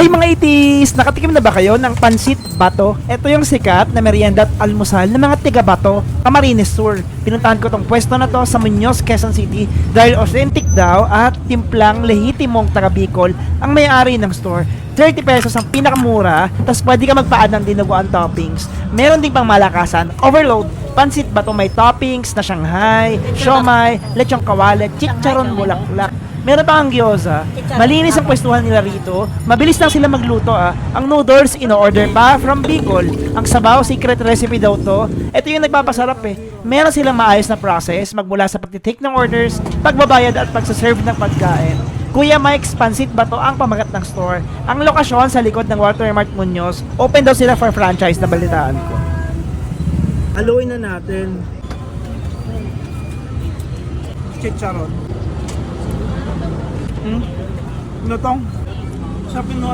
Hi mga itis! Nakatikim na ba kayo ng pansit bato? Ito yung sikat na merienda at almusal ng mga tiga bato, Camarines Sur. Pinuntahan ko tong pwesto na to sa Muñoz, Quezon City dahil authentic daw at timplang lehitimong taga Bicol ang may-ari ng store. 30 pesos ang pinakamura, tapos pwede ka magpaan ng dinuguan toppings. Meron ding pang malakasan, overload, pansit bato may toppings na Shanghai, siomay, lechong kawale, chicharon bulaklak. Meron pa ang gyoza. Malinis ang pwestuhan nila rito. Mabilis lang sila magluto ah. Ang noodles, ino-order pa from Bicol. Ang sabaw, secret recipe daw to. Ito yung nagpapasarap eh. Meron silang maayos na process magmula sa pagtitake ng orders, pagbabayad at pagsaserve ng pagkain. Kuya Mike's Pansit ba to ang pamagat ng store? Ang lokasyon sa likod ng Watermart Munoz. Open daw sila for franchise na balitaan ko. Haluin na natin. Chicharon. Hmm? Ano tong? Sa pinuan